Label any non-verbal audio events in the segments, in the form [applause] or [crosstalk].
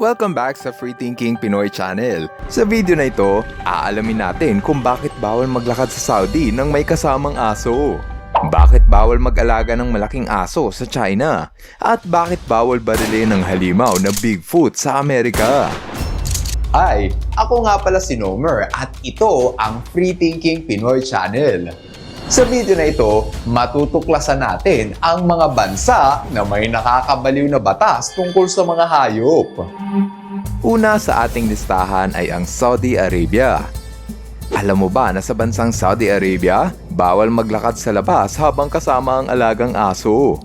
Welcome back sa Free Thinking Pinoy Channel. Sa video na ito, aalamin natin kung bakit bawal maglakad sa Saudi nang may kasamang aso. Bakit bawal mag-alaga ng malaking aso sa China? At bakit bawal barili ng halimaw na Bigfoot sa Amerika? Hi! Ako nga pala si Nomer at ito ang Free Thinking Pinoy Channel. Sa video na ito, matutuklasan natin ang mga bansa na may nakakabaliw na batas tungkol sa mga hayop. Una sa ating listahan ay ang Saudi Arabia. Alam mo ba na sa bansang Saudi Arabia, bawal maglakad sa labas habang kasama ang alagang aso?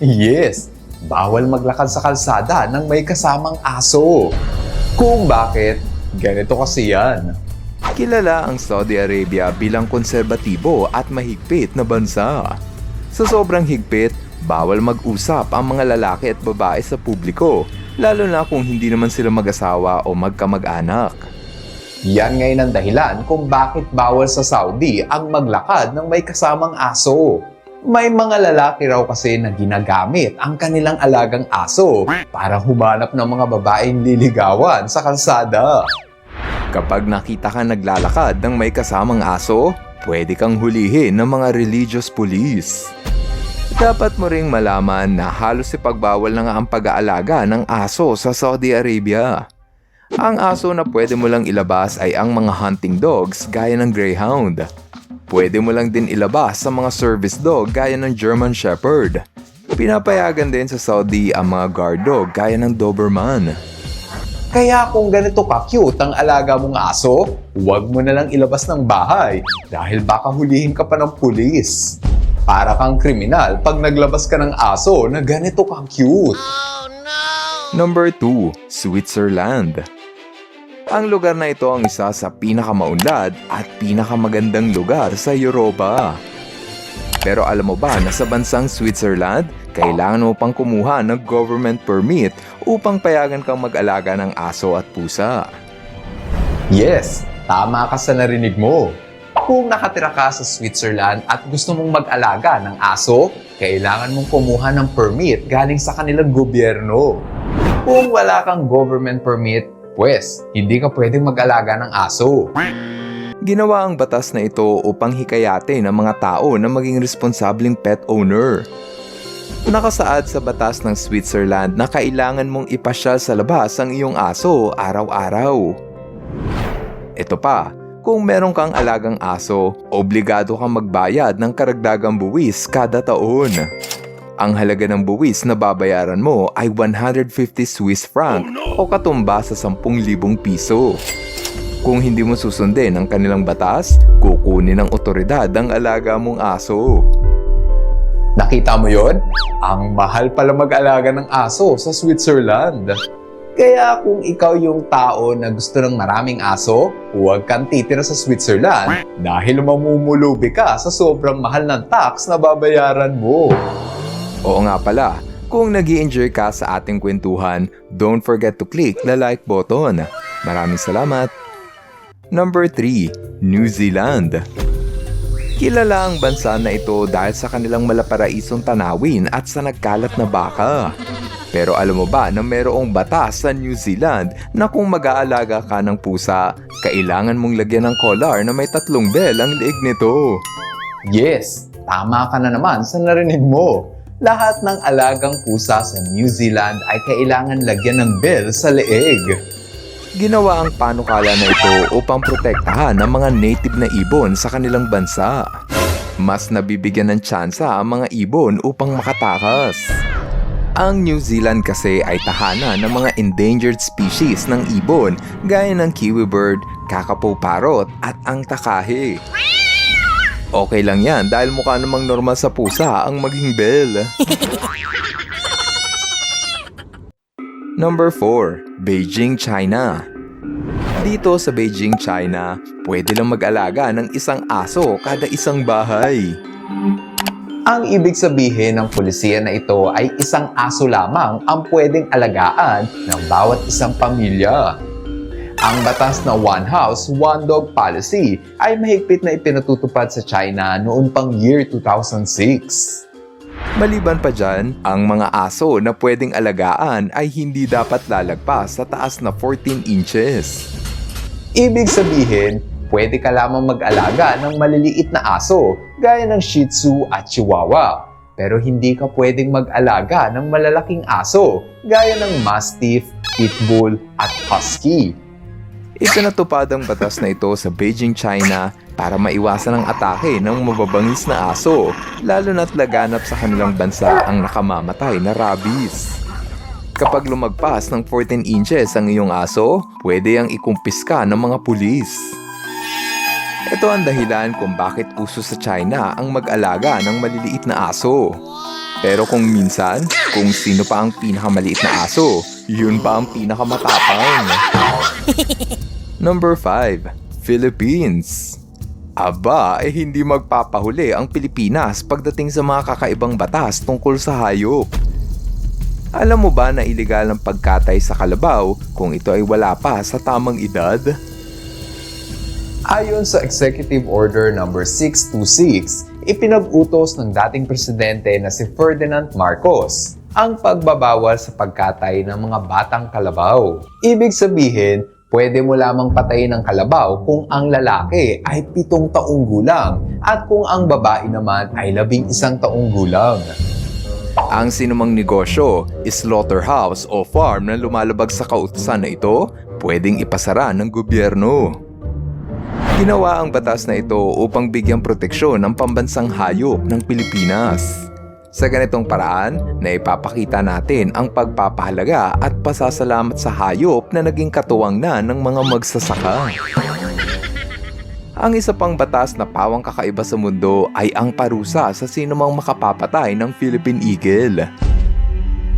Yes, bawal maglakad sa kalsada ng may kasamang aso. Kung bakit, ganito kasi yan. Kilala ang Saudi Arabia bilang konserbatibo at mahigpit na bansa. Sa sobrang higpit, bawal mag-usap ang mga lalaki at babae sa publiko, lalo na kung hindi naman sila mag-asawa o magkamag-anak. Yan ngayon ang dahilan kung bakit bawal sa Saudi ang maglakad ng may kasamang aso. May mga lalaki raw kasi na ginagamit ang kanilang alagang aso para humanap ng mga babaeng liligawan sa kalsada. Kapag nakita ka naglalakad ng may kasamang aso, pwede kang hulihin ng mga religious police. Dapat mo ring malaman na halos ipagbawal na nga ang pag-aalaga ng aso sa Saudi Arabia. Ang aso na pwede mo lang ilabas ay ang mga hunting dogs gaya ng Greyhound. Pwede mo lang din ilabas sa mga service dog gaya ng German Shepherd. Pinapayagan din sa Saudi ang mga guard dog gaya ng Doberman. Kaya kung ganito ka-cute ang alaga mong aso, huwag mo na lang ilabas ng bahay dahil baka hulihin ka pa ng pulis. Para kang kriminal pag naglabas ka ng aso na ganito ka-cute. Number 2, Switzerland. Ang lugar na ito ang isa sa pinakamaunlad at pinakamagandang lugar sa Europa. Pero alam mo ba na sa bansang Switzerland, kailangan mo pang kumuha ng government permit upang payagan kang mag-alaga ng aso at pusa. Yes, tama ka sa narinig mo. Kung nakatira ka sa Switzerland at gusto mong mag-alaga ng aso, kailangan mong kumuha ng permit galing sa kanilang gobyerno. Kung wala kang government permit, pues, hindi ka pwedeng mag-alaga ng aso. Ginawa ang batas na ito upang hikayate ng mga tao na maging responsableng pet owner. Nakasaad sa batas ng Switzerland na kailangan mong ipasyal sa labas ang iyong aso araw-araw. Ito pa, kung meron kang alagang aso, obligado kang magbayad ng karagdagang buwis kada taon. Ang halaga ng buwis na babayaran mo ay 150 Swiss franc o katumba sa 10,000 piso. Kung hindi mo susundin ang kanilang batas, kukunin ng otoridad ang alaga mong aso. Nakita mo yon? Ang mahal pala mag-alaga ng aso sa Switzerland. Kaya kung ikaw yung tao na gusto ng maraming aso, huwag kang titira sa Switzerland dahil mamumulubi ka sa sobrang mahal ng tax na babayaran mo. Oo nga pala, kung nag enjoy ka sa ating kwentuhan, don't forget to click the like button. Maraming salamat! Number 3, New Zealand. Kilala ang bansa na ito dahil sa kanilang malaparaisong tanawin at sa nagkalat na baka. Pero alam mo ba na mayroong batas sa New Zealand na kung mag-aalaga ka ng pusa, kailangan mong lagyan ng collar na may tatlong bell ang liig nito. Yes, tama ka na naman sa narinig mo. Lahat ng alagang pusa sa New Zealand ay kailangan lagyan ng bell sa leeg. Ginawa ang panukala na ito upang protektahan ang mga native na ibon sa kanilang bansa. Mas nabibigyan ng tsansa ang mga ibon upang makatakas. Ang New Zealand kasi ay tahanan ng mga endangered species ng ibon gaya ng kiwi bird, kakapo parrot at ang takahe. Okay lang yan dahil mukha namang normal sa pusa ang maging bell. [laughs] Number 4, Beijing, China. Dito sa Beijing, China, pwede lang mag-alaga ng isang aso kada isang bahay. Ang ibig sabihin ng polisiya na ito ay isang aso lamang ang pwedeng alagaan ng bawat isang pamilya. Ang batas na One House, One Dog Policy ay mahigpit na ipinatutupad sa China noon pang year 2006. Maliban pa dyan, ang mga aso na pwedeng alagaan ay hindi dapat lalagpas sa taas na 14 inches. Ibig sabihin, pwede ka lamang mag-alaga ng maliliit na aso gaya ng Shih Tzu at Chihuahua. Pero hindi ka pwedeng mag-alaga ng malalaking aso gaya ng Mastiff, Pitbull at Husky. Ipinatupad ang batas na ito sa Beijing, China para maiwasan ang atake ng mababangis na aso, lalo na't laganap sa kanilang bansa ang nakamamatay na rabies. Kapag lumagpas ng 14 inches ang iyong aso, pwede ang ikumpiska ng mga pulis. Ito ang dahilan kung bakit uso sa China ang mag-alaga ng maliliit na aso. Pero kung minsan, kung sino pa ang pinakamaliit na aso, yun pa ang pinakamatapang. [laughs] Number 5. Philippines Aba, eh hindi magpapahuli ang Pilipinas pagdating sa mga kakaibang batas tungkol sa hayop. Alam mo ba na iligal ang pagkatay sa kalabaw kung ito ay wala pa sa tamang edad? Ayon sa Executive Order No. 626, ipinag-utos ng dating presidente na si Ferdinand Marcos ang pagbabawal sa pagkatay ng mga batang kalabaw. Ibig sabihin, pwede mo lamang patayin ng kalabaw kung ang lalaki ay pitong taong gulang at kung ang babae naman ay labing isang taong gulang. Ang sinumang negosyo, slaughterhouse o farm na lumalabag sa kautusan na ito, pwedeng ipasara ng gobyerno. Ginawa ang batas na ito upang bigyang proteksyon ang pambansang hayop ng Pilipinas. Sa ganitong paraan, na ipapakita natin ang pagpapahalaga at pasasalamat sa hayop na naging katuwang na ng mga magsasaka. Ang isa pang batas na pawang kakaiba sa mundo ay ang parusa sa sinumang makapapatay ng Philippine Eagle.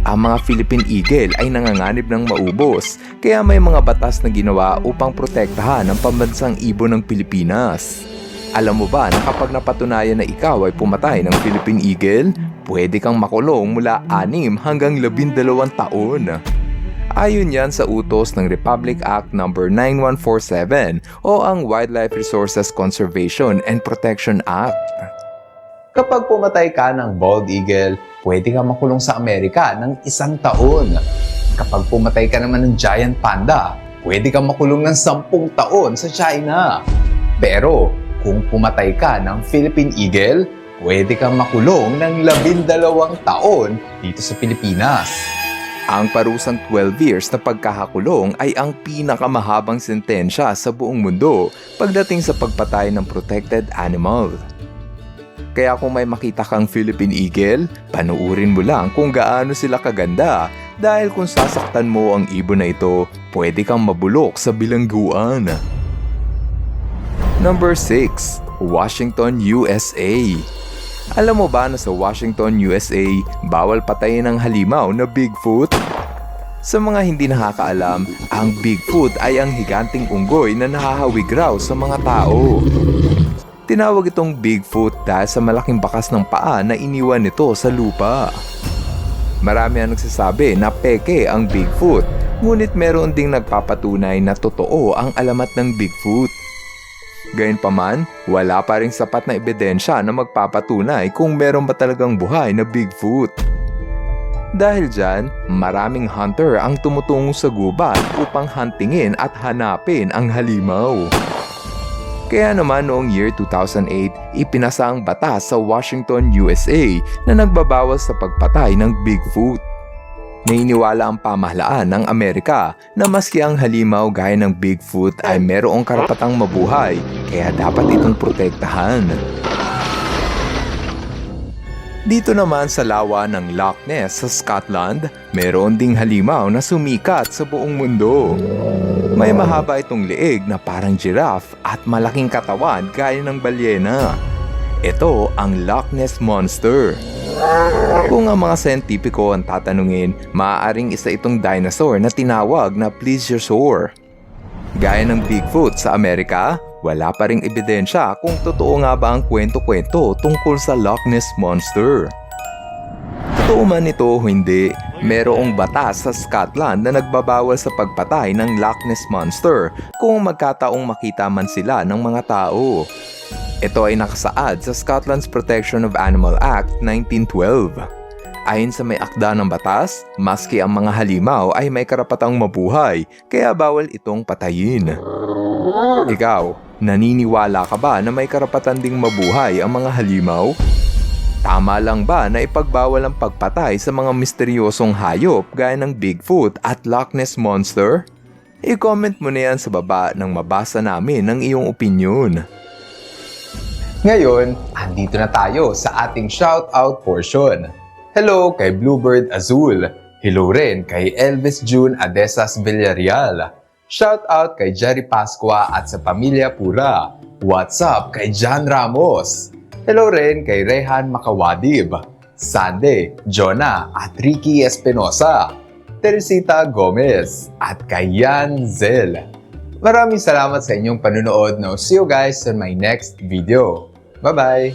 Ang mga Philippine Eagle ay nanganganib ng maubos, kaya may mga batas na ginawa upang protektahan ang pambansang ibon ng Pilipinas. Alam mo ba na kapag napatunayan na ikaw ay pumatay ng Philippine Eagle, pwede kang makulong mula 6 hanggang 12 taon. Ayon yan sa utos ng Republic Act No. 9147 o ang Wildlife Resources Conservation and Protection Act. Kapag pumatay ka ng bald eagle, pwede ka makulong sa Amerika ng isang taon. Kapag pumatay ka naman ng giant panda, pwede ka makulong ng sampung taon sa China. Pero kung pumatay ka ng Philippine eagle, pwede ka makulong ng labindalawang taon dito sa Pilipinas. Ang parusang 12 years na pagkakakulong ay ang pinakamahabang sentensya sa buong mundo pagdating sa pagpatay ng protected animal. Kaya kung may makita kang Philippine Eagle, panuurin mo lang kung gaano sila kaganda dahil kung sasaktan mo ang ibon na ito, pwede kang mabulok sa bilangguan. Number 6. Washington, USA Alam mo ba na sa Washington, USA, bawal patayin ng halimaw na Bigfoot? Sa mga hindi nakakaalam, ang Bigfoot ay ang higanting unggoy na nahahawig raw sa mga tao. Tinawag itong Bigfoot dahil sa malaking bakas ng paa na iniwan nito sa lupa. Marami ang nagsasabi na peke ang Bigfoot, ngunit meron ding nagpapatunay na totoo ang alamat ng Bigfoot. Gayunpaman, wala pa rin sapat na ebidensya na magpapatunay kung meron ba talagang buhay na Bigfoot. Dahil dyan, maraming hunter ang tumutungo sa gubat upang huntingin at hanapin ang halimaw. Kaya naman noong year 2008, ipinasa ang batas sa Washington, USA na nagbabawas sa pagpatay ng Bigfoot. Nainiwala ang pamahalaan ng Amerika na maski ang halimaw gaya ng Bigfoot ay merong karapatang mabuhay kaya dapat itong protektahan. Dito naman sa lawa ng Loch Ness sa Scotland, meron ding halimaw na sumikat sa buong mundo. May mahaba itong leeg na parang giraffe at malaking katawan gaya ng balyena. Ito ang Loch Ness Monster. Kung ang mga sentipiko ang tatanungin, maaaring isa itong dinosaur na tinawag na plesiosaur. Gaya ng Bigfoot sa Amerika, wala pa ring ebidensya kung totoo nga ba ang kwento-kwento tungkol sa Loch Ness Monster. Totoo man ito o hindi, merong batas sa Scotland na nagbabawal sa pagpatay ng Loch Ness Monster kung magkataong makita man sila ng mga tao. Ito ay nakasaad sa Scotland's Protection of Animal Act 1912. Ayon sa may akda ng batas, maski ang mga halimaw ay may karapatang mabuhay, kaya bawal itong patayin. Ikaw, naniniwala ka ba na may karapatan ding mabuhay ang mga halimaw? Tama lang ba na ipagbawal ang pagpatay sa mga misteryosong hayop gaya ng Bigfoot at Loch Ness Monster? I-comment mo na yan sa baba nang mabasa namin ang iyong opinion. Ngayon, andito na tayo sa ating shoutout portion. Hello kay Bluebird Azul. Hello rin kay Elvis June Adesas Villarreal. Shoutout kay Jerry Pasqua at sa Pamilya Pura. What's up kay John Ramos? Hello rin kay Rehan Makawadib, Sande, Jonah at Ricky Espinosa, Teresita Gomez at kay Yan Zel. Maraming salamat sa inyong panunood. Now, see you guys on my next video. Bye-bye!